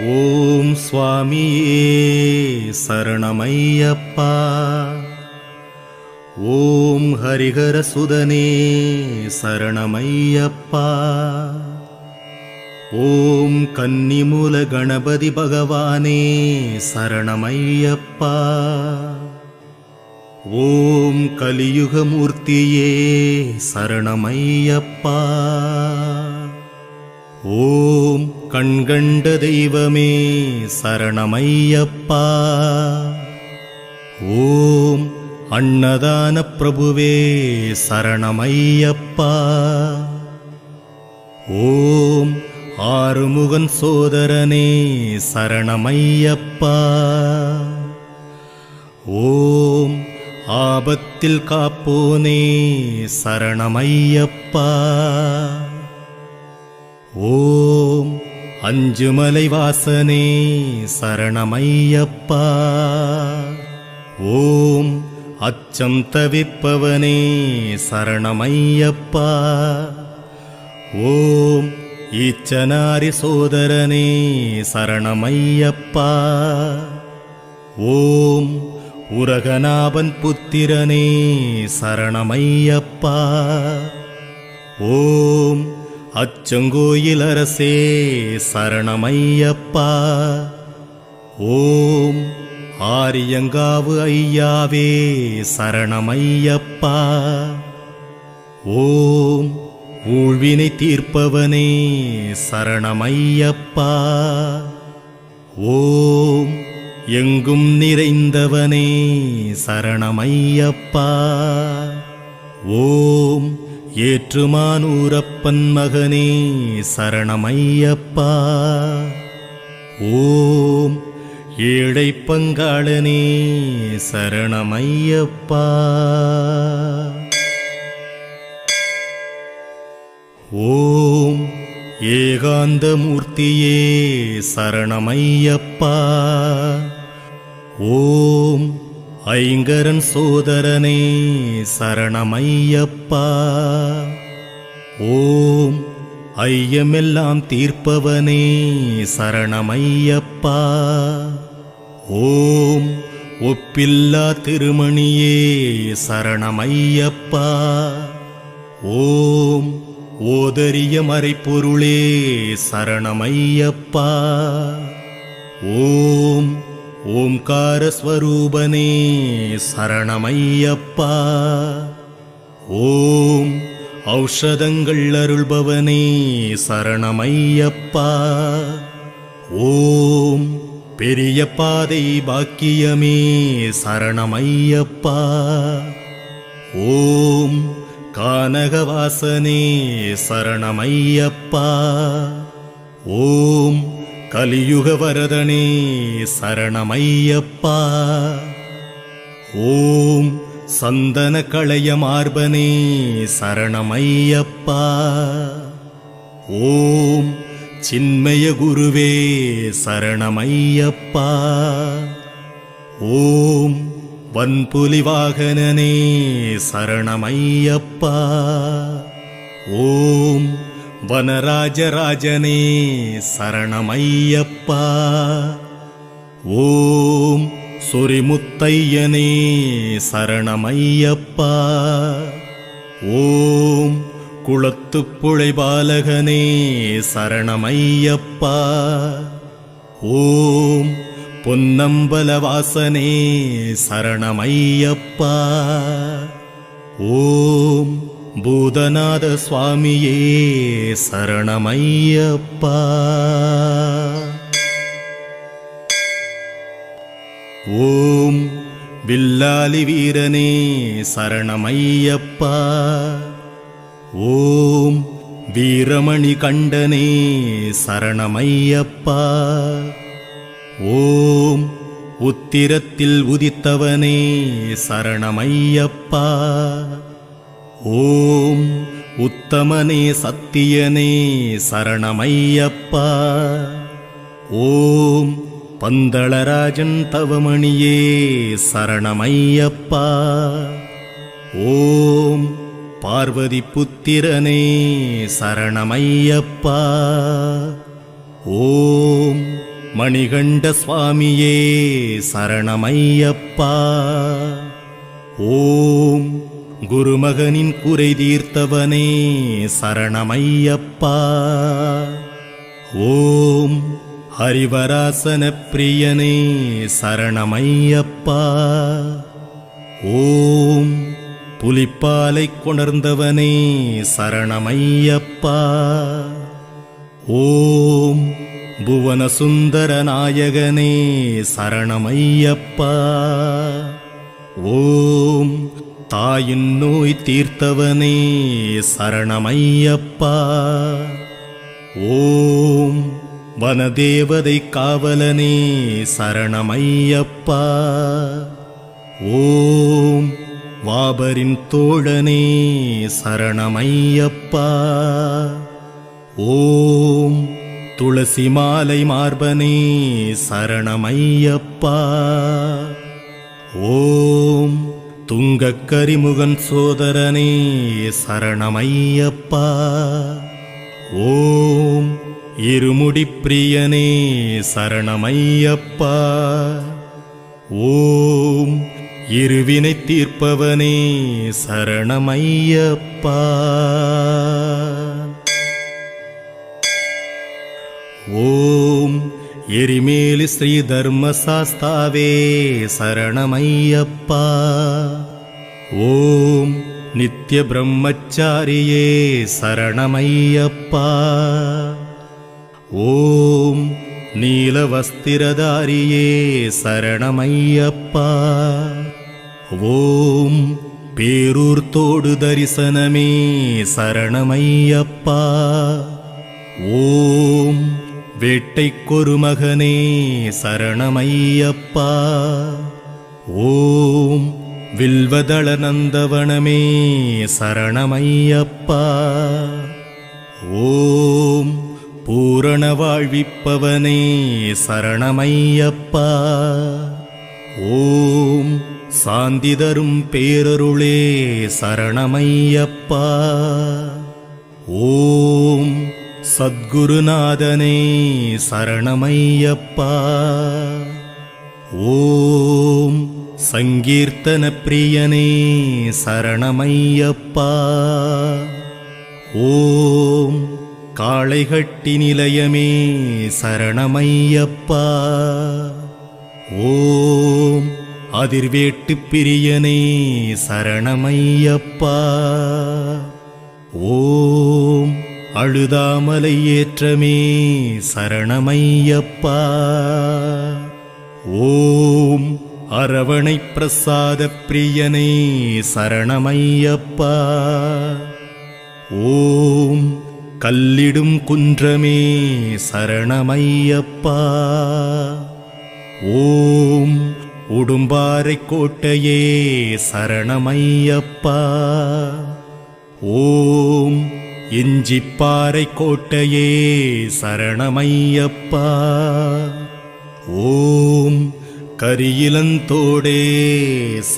ஓம் சுவாமியே சரணமையப்பா. ஓம் ஹரிஹர சுதனே சரணமையப்பா. ஓம் கன்னிமூல கணபதி பகவானே சரணமையப்பா. ஓம் கலியுகமூர்த்தியே சரணமையப்பா. ஓம் கண்கண்ட தெய்வமே சரணமையப்பா. ஓம் அன்னதான பிரபுவே சரணமையப்பா. ஓம் ஆறுமுகன் சோதரனே சரணமையப்பா. ஓம் ஆபத்தில் காப்போனே சரணமையப்பா. ஓம் அஞ்சுமலை வாசனே சரணமையப்பா. ஓம் அச்சம் தவிப்பவனே சரணமையப்பா. ஓம் ஈச்சனாரி சோதரனே சரணமையப்பா. ஓம் உரகநாபன் புத்திரனே சரணமையப்பா. ஓம் அச்சங்கோயில் அரசே சரணமையப்பா. ஓம் ஆரியங்காவு ஐயாவே சரணமையப்பா. ஓம் ஊழ்வினை தீர்ப்பவனே சரணமையப்பா. ஓம் எங்கும் நிறைந்தவனே சரணமையப்பா. ஓம் ஏற்றுமானூரப்பன் மகனே சரணமையப்பா. ஓம் ஏழை பங்காளனே சரணமையப்பா. ஓம் ஏகாந்தமூர்த்தியே சரணமையப்பா. ஓம் ஐங்கரன் சோதரனே சரணமையப்பா. ஓம் ஐயமெல்லாம் தீர்ப்பவனே சரணமையப்பா. ஓம் ஒப்பில்லா திருமணியே சரணமையப்பா. ஓம் ஓதரிய மறைப்பொருளே சரணமையப்பா. ஓம் ஓம்காரஸ்வரூபனே சரணமையப்பா. ஓம் ஔஷதங்கள் அருள்பவனே சரணமையப்பா. ஓம் பெரிய பாதை பாக்கியமே சரணமையப்பா. ஓம் கானகவாசனே சரணமையப்பா. ஓம் கலியுக வரதனே சரணமையப்பா. ஓம் சந்தன களைய மார்பனே சரணமையப்பா. ஓம் சின்மய குருவே சரணமையப்பா. ஓம் வன்புலி வாகனனே சரணமையப்பா. ஓம் வனராஜராஜனே சரணமையப்பா. ஓம் சொரிமுத்தையனே சரணமையப்பா. ஓம் குளத்துப்புழை பாலகனே சரணமையப்பா. ஓம் பொன்னம்பலவாசனே சரணமையப்பா. ஓம் பூதநாத சுவாமியே சரணமையப்பா. ஓம் வில்லாலி வீரனே சரணமையப்பா. ஓம் வீரமணி கண்டனே சரணமையப்பா. ஓம் உத்திரத்தில் உதித்தவனே சரணமையப்பா. ஓம் உத்தமனே சத்தியனே சரணமையப்பா. ஓம் பந்தளராஜன் தவமணியே சரணமையப்பா. ஓம் பார்வதி புத்திரனே சரணமையப்பா. ஓம் மணிகண்ட சுவாமியே சரணமையப்பா. ஓம் குருமகனின் குறை தீர்த்தவனே சரணமையப்பா. ஓம் ஹரிவராசன பிரியனே சரணமையப்பா. ஓம் புலிப்பாலை கொணர்ந்தவனே சரணமையப்பா. ஓம் புவனசுந்தர நாயகனே சரணமையப்பா. ஓம் தாயின் நோய் தீர்த்தவனே சரணமையப்பா. ஓம் வனதேவதை காவலனே சரணமையப்பா. ஓம் வாபரின் தோழனே சரணமையப்பா. ஓம் துளசி மாலை மார்பனே சரணமையப்பா. ஓம் துங்கக் கரிமுகன் சோதரனே சரணமையப்பா. ஓம் இருமுடிப்பிரியனே சரணமையப்பா. ஓம் இருவினை தீர்ப்பவனே சரணமையப்பா. ஓம் எரிமேலி ஸ்ரீ தர்மசாஸ்தாவே சரணமையப்பா. ஓம் நித்ய பிரம்மச்சாரியே சரணமையப்பா. ஓம் நீலவஸ்திரதாரியே சரணமையப்பா. ஓம் பேரூர் தோடு தரிசனமே சரணமையப்பா. ஓம் வேட்டைக்கொரு மகனே சரணமையப்பா. ஓம் வில்வதள நந்தவனமே சரணமையப்பா. ஓம் பூரண வாழ்விப்பவனே சரணமையப்பா. ஓம் சாந்தி தரும் பேரருளே சரணமையப்பா. ஓம் சத்குருநாதனே சரணமையப்பா. ஓம் சங்கீர்த்தன பிரியனே சரணமையப்பா. ஓம் காளைகட்டி நிலையமே சரணமையப்பா. ஓம் அதிர்வேட்டு பிரியனே சரணமையப்பா. ஓம் அழுதாமலை ஏற்றமே சரணமையப்பா. ஓம் அரவணை பிரசாத பிரியனை சரணமையப்பா. ஓம் கல்லிடும் குன்றமே சரணமையப்பா. ஓம் உடும்பாறை கோட்டையே சரணமையப்பா. ஓம் இஞ்சிப்பாறை கோட்டையே சரணமையப்பா. ஓம் கரியிலந்தோடே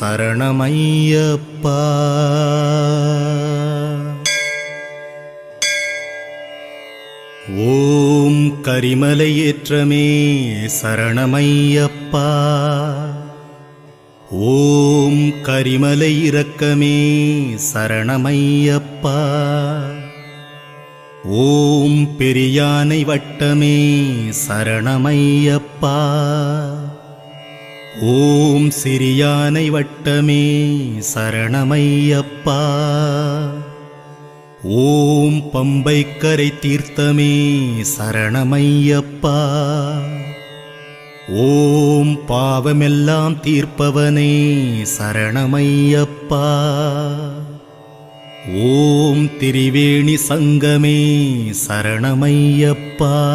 சரணமையப்பா. ஓம் கரிமலையேற்றமே சரணமையப்பா. ஓம் கரிமலை இரக்கமே சரணமையப்பா. ஓம் பெரியானை வட்டமே சரணமையப்பா. ஓம் சிறியானை வட்டமே சரணமையப்பா. ஓம் பம்பைக்கரை தீர்த்தமே சரணமையப்பா. ஓம் பாவமெல்லாம் தீர்ப்பவனே சரணமையப்பா. ஓம் திரிவேணி சங்கமே சரணமையப்பா.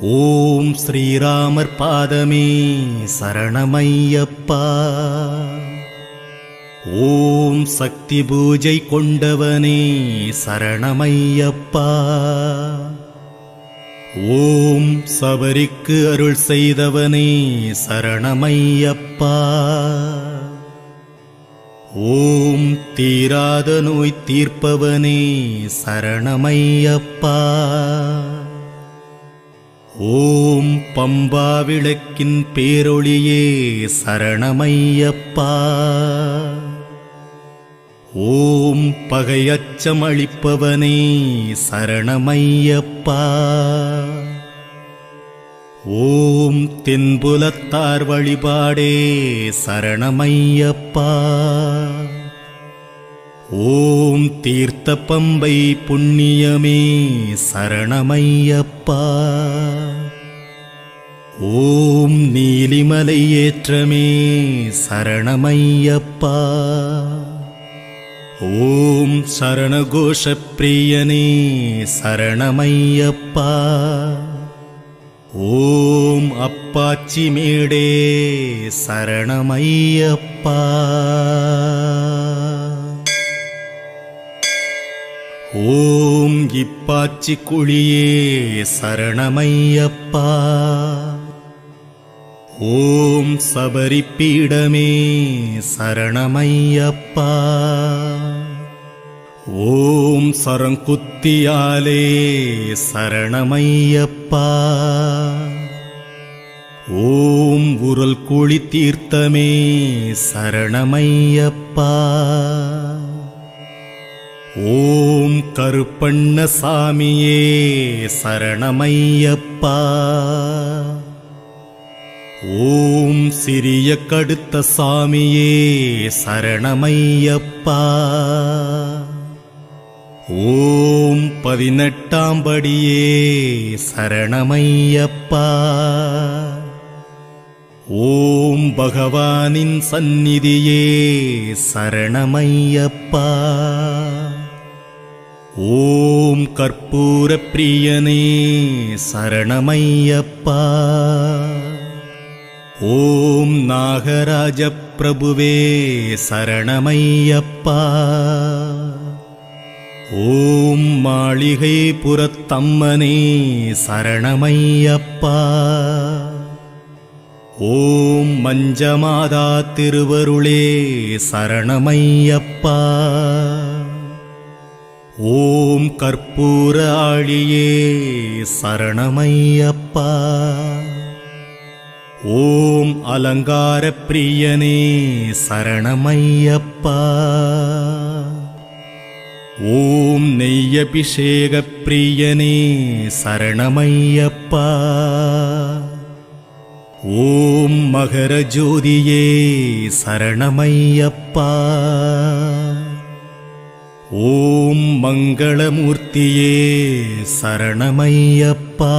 ஓம் ஸ்ரீராமர் பாதமே சரணமையப்பா. ஓம் சக்தி பூஜை கொண்டவனே சரணமையப்பா. ஓம் சபரிக்கு அருள் செய்தவனே சரணமையப்பா. ஓம் தீராத நோய் தீர்ப்பவனே சரணமையப்பா. ஓம் பம்பா விளக்கின் பேரொளியே சரணமையப்பா. ஓம் பகையச்சம் அளிப்பவனே சரணமையப்பா. ஓம் தென்புலத்தார் வழிபாடே சரணமையப்பா. ஓம் தீர்த்த பம்பை புண்ணியமே சரணமையப்பா. ஓம் நீலிமலை ஏற்றமே சரணமையப்பா. ஓம் சரணகோஷ பிரியனே சரணமையப்பா. ஓம் அப்பாச்சி மேடே சரணமையப்பா. ஓம் இப்பாச்சி குழியே சரணமையப்பா. ஓம் சபரிப்பீடமே சரணமையப்பா. ஓம் சரங்குத்தியாலே சரணமையப்பா. ஓம் உரல் குழி தீர்த்தமே சரணமையப்பா. ஓம் கருப்பண்ண சாமியே சரணமையப்பா. ஓம் சிறிய கடுத்த சாமியே சரணமையப்பா. ஓம் பதினெட்டாம் படியே சரணமையப்பா. ஓம் பகவானின் சந்நிதியே சரணமையப்பா. ஓம் கற்பூர பிரியனே சரணமையப்பா. ஓம் நாகராஜ பிரபுவே சரணமையப்பா. ஓம் மாளிகை புறத்தம்மனே சரணமையப்பா. ஓம் மஞ்சமாதா திருவருளே சரணமையப்பா. ஓம் கற்பூர ஆழியே சரணமையப்பா. ஓம் அலங்கார பிரியனே சரணமையப்பா. ஓம் நெய்யபிஷேக பிரியனே சரணமையப்பா. ஓம் மகர ஜோதியே சரணமையப்பா. ஓம் மங்களமூர்த்தியே சரணமையப்பா.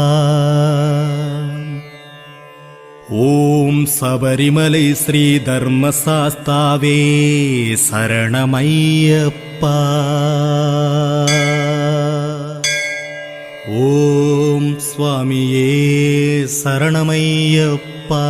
ஓம் சபரிமலை ஸ்ரீ தர்மசாஸ்தாவே சரணமையப்பா. ஓம் சுவாமியே சரணமையப்பா.